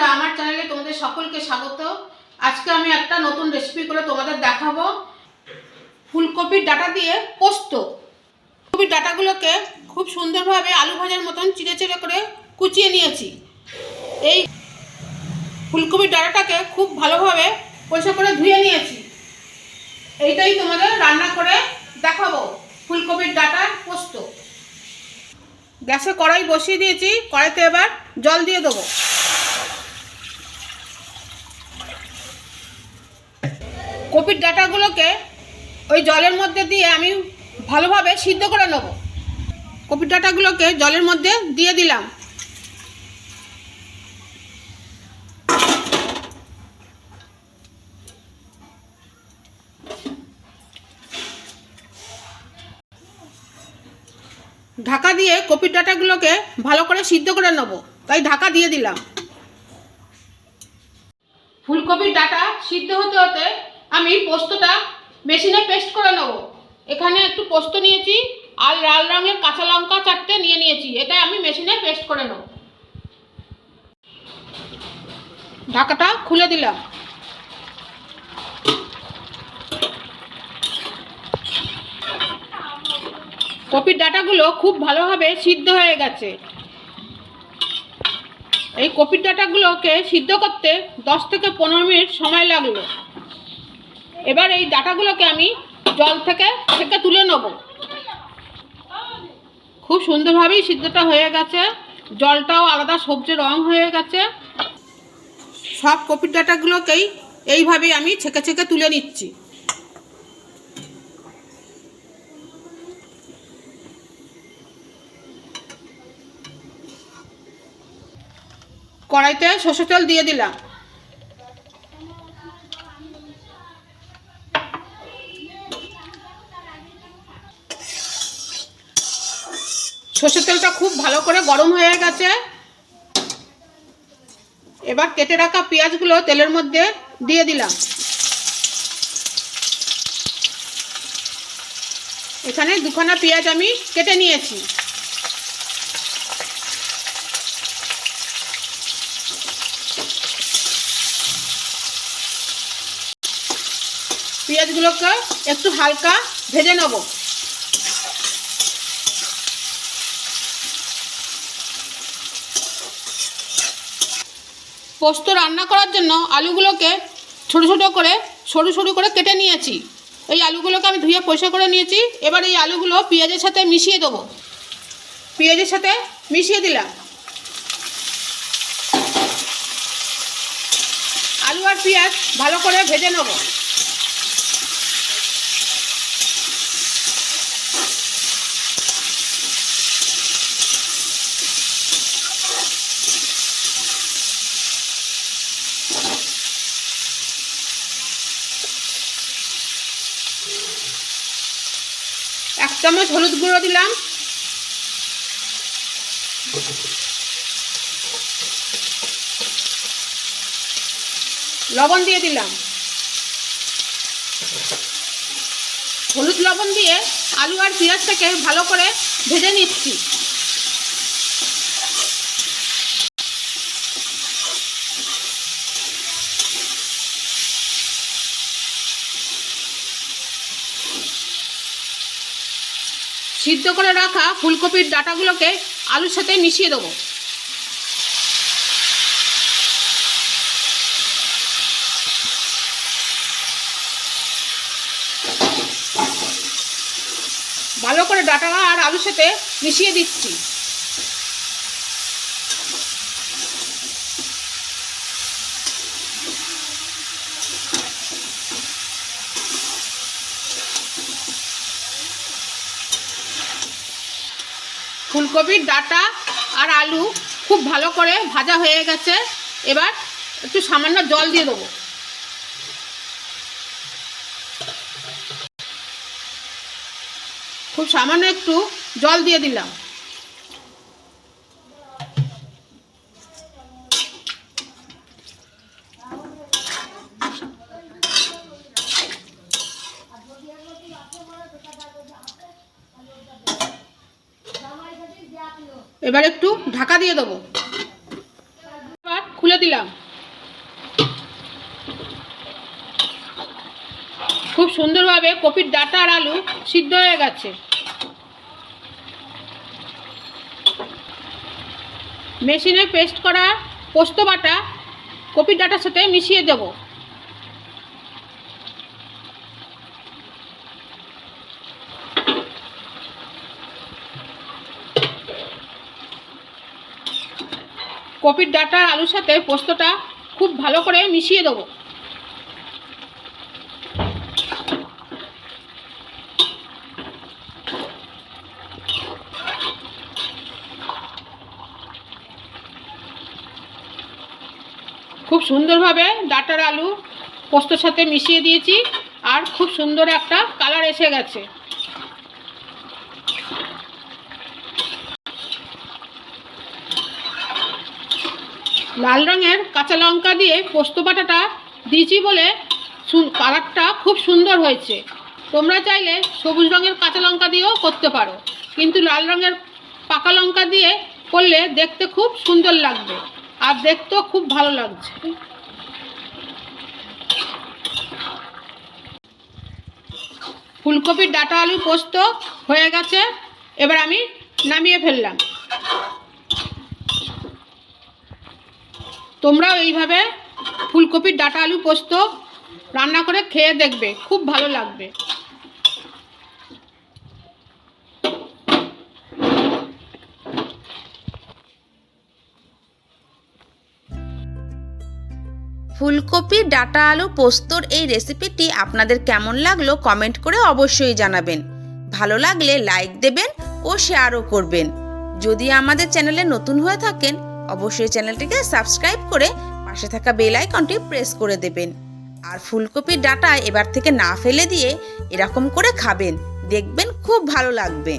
বন্ধুরা, আমার চ্যানেলে তোমাদের সকলকে স্বাগত। আজকে আমি একটা নতুন রেসিপি করে তোমাদের দেখাবো। ফুলকপির ডাটা দিয়ে পোস্ত। ফুলকপির ডাটাগুলোকে খুব সুন্দরভাবে আলু ভাজার মতন চিড়ে চিড়ে করে কুচিয়ে নিয়েছি। এই ফুলকপির ডাটাটাকে খুব ভালোভাবে পরিষ্কার করে ধুয়ে নিয়েছি। এইটাই তোমাদের রান্না করে দেখাবো, ফুলকপির ডাটার পোস্ত। গ্যাসে কড়াই বসিয়ে দিয়েছি। কড়াইতে এবার জল দিয়ে দেবো। কপির ডাটাগুলোকে ওই জলের মধ্যে দিয়ে আমি ভালোভাবে সিদ্ধ করে নেব। কপির ডাটাগুলোকে জলের মধ্যে দিয়ে দিলাম। ঢাকা দিয়ে কপির ডাটাগুলোকে ভালো করে সিদ্ধ করে নেব। তাই ঢাকা দিয়ে দিলাম। ফুলকপির ডাটা সিদ্ধ হতে হতে আমি পোস্তটা মেশিনে পেস্ট করে নেব। এখানে একটু পোস্ত নিয়েছি, আর লাল রঙের কাঁচা লঙ্কা চারটে নিয়ে নিয়েছি, এটা আমি মেশিনে পেস্ট করে নেব। ঢাকাটা খুলে দিলাম। কপির ডাটাগুলো খুব ভালোভাবে সিদ্ধ হয়ে গেছে। এই কপির ডাটাগুলোকে সিদ্ধ করতে দশ থেকে পনেরো মিনিট সময় লাগল। এবার এই ডাটাগুলোকে আমি জল থেকে থেকে তুলে নেব। খুব সুন্দরভাবেই সিদ্ধটা হয়ে গেছে। জলটাও আলাদা সবজি রং হয়ে গেছে। সব কপির ডাটাগুলোকেই এইভাবেই আমি ছেঁকে ছেঁকে তুলে নিচ্ছি। কড়াইতে সর্ষে তেল দিয়ে দিলাম। সর্ষের তেলটা খুব ভালো করে গরম হয়ে গেছে। এবার কেটে রাখা পেঁয়াজগুলো তেলের মধ্যে দিয়ে দিলাম। এখানে দুখানা পেঁয়াজ আমি কেটে নিয়েছি। পেঁয়াজগুলোকে একটু হালকা ভেজে নেব। পোস্ত রান্না করার জন্য আলুগুলোকে ছোটো ছোটো করে, সরু সরু করে কেটে নিয়েছি। এই আলুগুলোকে আমি ধুয়ে পরিষ্কার করে নিয়েছি। এবার এই আলুগুলো পেঁয়াজের সাথে মিশিয়ে দেবো। পেঁয়াজের সাথে মিশিয়ে দিলাম। আলু আর পেঁয়াজ ভালো করে ভেজে নেব। চামচ হলুদ গুঁড়ো দিলাম। লবণ দিয়ে দিলাম। হলুদ লবণ দিয়ে আলু আর পেঁয়াজটাকে ভালো করে ভেজে নিচ্ছি। সিদ্ধ করে রাখা ফুলকপির ডাটাগুলোকে আলুর সাথে মিশিয়ে দেবো। ভালো করে ডাটা আর আলুর সাথে মিশিয়ে দিচ্ছি। ফুলকপির ডাটা আর আলু খুব ভালো করে ভাজা হয়ে গেছে। এবার একটু সামান্য জল দিয়ে দেবো। খুব সামান্য একটু জল দিয়ে দিলাম। এবার একটু ঢাকা দিয়ে দেবো। এবার খুলে দিলাম। খুব সুন্দরভাবে কপির ডাটা আর আলু সিদ্ধ হয়ে গেছে। মেশিনে পেস্ট করা পোস্ত বাটা কপির ডাটার সাথে মিশিয়ে দেব। কপির ডাটা আলুর সাথে পোস্তটা খুব ভালো করে মিশিয়ে দেবো। খুব সুন্দরভাবে ডাটার আলু পোস্তর সাথে মিশিয়ে দিয়েছি আর খুব সুন্দর একটা কালার এসে গেছে। লাল রঙের কাঁচা লঙ্কা দিয়ে পোস্ত বাটাটা দিয়েছি বলে কালারটা খুব সুন্দর হয়েছে। তোমরা চাইলে সবুজ রঙের কাঁচা লঙ্কা দিয়েও করতে পারো। কিন্তু লাল রঙের পাকা লঙ্কা দিয়ে করলে দেখতে খুব সুন্দর লাগবে আর দেখতেও খুব ভালো লাগছে। ফুলকপির ডাটা আলু পোস্ত হয়ে গেছে। এবার আমি নামিয়ে ফেললাম। তোমরাও এইভাবে ফুলকপির ডাটা আলু পোস্ত রান্না করে খেয়ে দেখবে, খুব ভালো লাগবে। ফুলকপি, ডাটা আলু, পোস্তর এই রেসিপিটি আপনাদের কেমন লাগল কমেন্ট করে অবশ্যই জানাবেন। ভালো লাগলে লাইক দেবেন ও শেয়ারও করবেন। যদি আমাদের চ্যানেলে নতুন হয়ে থাকেন অবশ্যই চ্যানেলটিকে সাবস্ক্রাইব করে পাশে থাকা বেল আইকনটি প্রেস করে দেবেন। আর ফুলকপির ডাটা এবার থেকে না ফেলে দিয়ে এরকম করে খাবেন। দেখবেন খুব ভালো লাগবে।